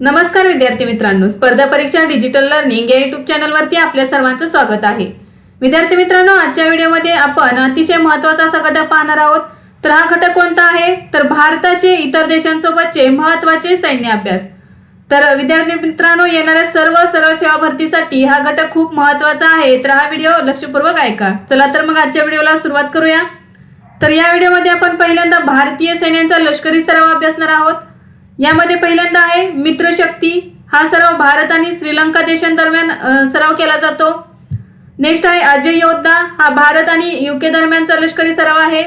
नमस्कार विद्यार्थी मित्रांनो स्पर्धा परीक्षा डिजिटल लर्निंग या युट्यूब चॅनलवरती आपल्या सर्वांचं स्वागत आहे. विद्यार्थी मित्रांनो आजच्या व्हिडिओमध्ये आपण अतिशय महत्त्वाचा असा घटक पाहणार आहोत. तर हा घटक कोणता आहे? तर भारताचे इतर देशांसोबतचे महत्त्वाचे सैन्य अभ्यास. तर विद्यार्थी मित्रांनो येणाऱ्या सर्व सरळ सेवा भरतीसाठी हा घटक खूप महत्त्वाचा आहे. तर हा व्हिडिओ लक्षपूर्वक ऐका. चला तर मग आजच्या व्हिडिओला सुरुवात करूया. तर या व्हिडिओमध्ये आपण पहिल्यांदा भारतीय सैन्यांचा लष्करी सराव अभ्यासणार आहोत. यामध्ये पहिल्यांदा आहे मित्रशक्ती. हा सराव भारत आणि श्रीलंका देशांदरम्यान सराव केला जातो. नेक्स्ट आहे अजय योद्धा. हा भारत आणि युके दरम्यानचा लष्करी सराव आहे.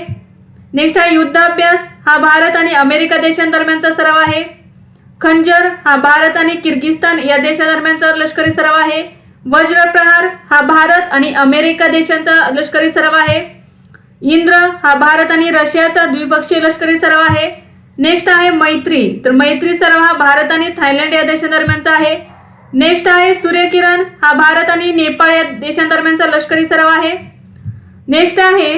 नेक्स्ट आहे युद्धाभ्यास. हा भारत आणि अमेरिका देशांदरम्यानचा सराव आहे. खंजर. हा भारत आणि किर्गिस्तान या देशादरम्यानचा लष्करी सराव आहे. वज्रप्रहार. हा भारत आणि अमेरिका देशांचा लष्करी सराव आहे. इंद्र. हा भारत आणि रशियाचा द्विपक्षीय लष्करी सराव आहे. नेक्स्ट आहे मैत्री. तर मैत्री सर्व हा भारत आणि थायलंड या देशादरम्यानचा आहे. नेक्स्ट आहे सूर्यकिरण. हा भारत आणि नेपाळ या देशांदरम्यानचा लष्करी सराव आहे. नेक्स्ट आहे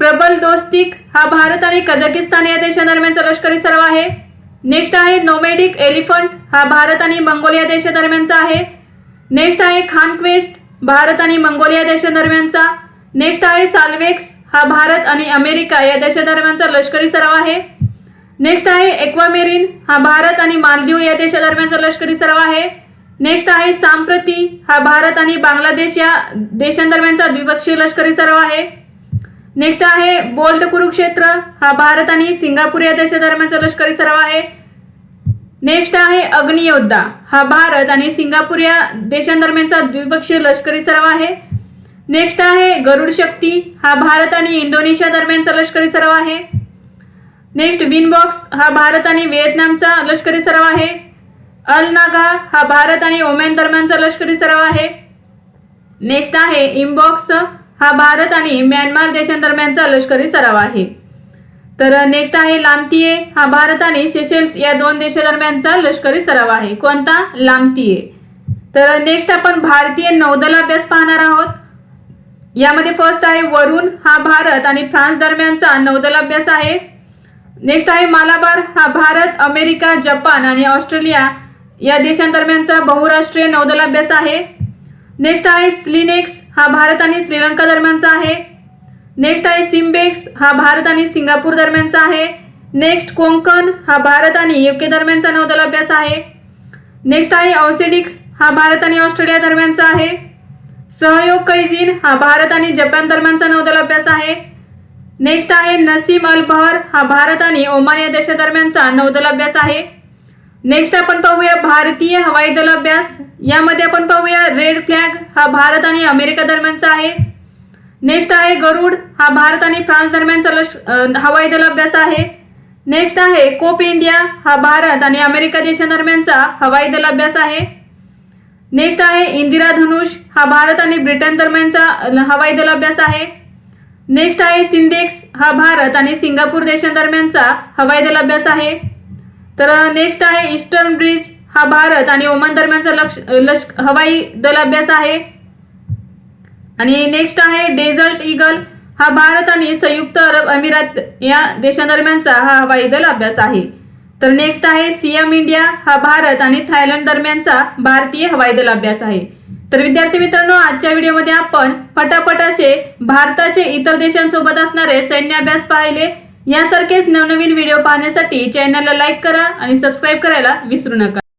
प्रबल दोस्तिक. हा भारत आणि कझाकिस्तान या देशादरम्यानचा लष्करी सराव आहे. नेक्स्ट आहे नोमेडिक एलिफंट. हा भारत आणि मंगोलिया देशादरम्यानचा आहे. नेक्स्ट आहे खानक्वेस्ट. भारत आणि मंगोलिया देशादरम्यानचा. नेक्स्ट आहे साल्वेक्स. हा भारत आणि अमेरिका या देशादरम्यानचा लष्करी सराव आहे. नेक्स्ट आहे एक्वामेरिन. हा भारत आणि मालदीव या देशादरम्यानचा लष्करी सराव आहे. नेक्स्ट आहे सांप्रती. हा भारत आणि बांगलादेश या देशांदरम्यानचा द्विपक्षीय लष्करी सराव आहे. नेक्स्ट आहे बोल्ट कुरुक्षेत्र. हा भारत आणि सिंगापूर या देशादरम्यानचा लष्करी सराव आहे. नेक्स्ट आहे अग्नियोद्धा. हा भारत आणि सिंगापूर या देशांदरम्यानचा द्विपक्षीय लष्करी सराव आहे. नेक्स्ट आहे गरुड शक्ती हा भारत आणि इंडोनेशिया दरम्यानचा लष्करी सराव आहे. नेक्स्ट विनबॉक्स हा भारत आणि व्हिएतनामचा लष्करी सराव आहे. अल नागा हा भारत आणि ओमॅन दरम्यानचा लष्करी सराव आहे. नेक्स्ट आहे इम्बॉक्स हा भारत आणि म्यानमार देशांदरम्यानचा लष्करी सराव आहे. तर नेक्स्ट आहे लामतीये हा भारत आणि सेशेल्स या दोन देशादरम्यानचा लष्करी सराव आहे. कोणता? लामतीये. तर नेक्स्ट आपण भारतीय नौदल अभ्यास पाहणार आहोत. यामध्ये फर्स्ट आहे वरुण हा भारत आणि फ्रान्स दरम्यानचा नौदल अभ्यास आहे. नेक्स्ट आहे मालाबार. हा भारत अमेरिका जपान आणि ऑस्ट्रेलिया या देशांदरम्यानचा बहुराष्ट्रीय नौदल अभ्यास आहे. नेक्स्ट आहे स्लिनेक्स हा भारत आणि श्रीलंका दरम्यानचा आहे. नेक्स्ट आहे सिम्बेक्स हा भारत आणि सिंगापूर दरम्यानचा आहे. नेक्स्ट कोंकण. हा भारत आणि युके दरम्यानचा नौदल अभ्यास आहे. नेक्स्ट आहे ऑसिडिक्स हा भारत आणि ऑस्ट्रेलिया दरम्यानचा आहे. सहयोग कैझिन. हा भारत आणि जपान दरम्यानचा नौदल अभ्यास आहे. नेक्स्ट आहे नसीम अल बहर. हा भारत आणि ओमान या देशादरम्यानचा नौदल अभ्यास आहे. नेक्स्ट आपण पाहूया भारतीय हवाई दल अभ्यास. यामध्ये आपण पाहूया रेड फ्लॅग हा भारत आणि अमेरिका दरम्यानचा आहे. नेक्स्ट आहे गरुड. हा भारत आणि फ्रान्स दरम्यानचा लष् हवाई दल अभ्यास आहे. नेक्स्ट आहे कोप इंडिया. हा भारत आणि अमेरिका देशादरम्यानचा हवाई दल अभ्यास आहे. नेक्स्ट आहे इंदिरा धनुष. हा भारत आणि ब्रिटन दरम्यानचा हवाई दल अभ्यास आहे. नेक्स्ट आहे सिंदेक्स. हा भारत आणि सिंगापूर देशांदरम्यानचा हवाई दल अभ्यास आहे. तर नेक्स्ट आहे ईस्टर्न ब्रिज. हा भारत आणि ओमान दरम्यानचा लक्ष लश हवाई दल अभ्यास आहे. आणि नेक्स्ट आहे डेझर्ट ईगल. हा भारत आणि संयुक्त अरब अमिरात या देशांदरम्यानचा हा हवाई दल अभ्यास आहे. तर नेक्स्ट आहे सीएम इंडिया. हा भारत आणि थायलंड दरम्यानचा भारतीय हवाई दल अभ्यास आहे. तर विद्यार्थी मित्रांनो आजच्या व्हिडिओमध्ये आपण पटापट असे भारताचे इतर देशांसोबत असणारे सैन्याभ्यास पाहिले. यासारखेच नवनवीन व्हिडिओ पाहण्यासाठी चॅनलला लाईक करा आणि सबस्क्राईब करायला विसरू नका.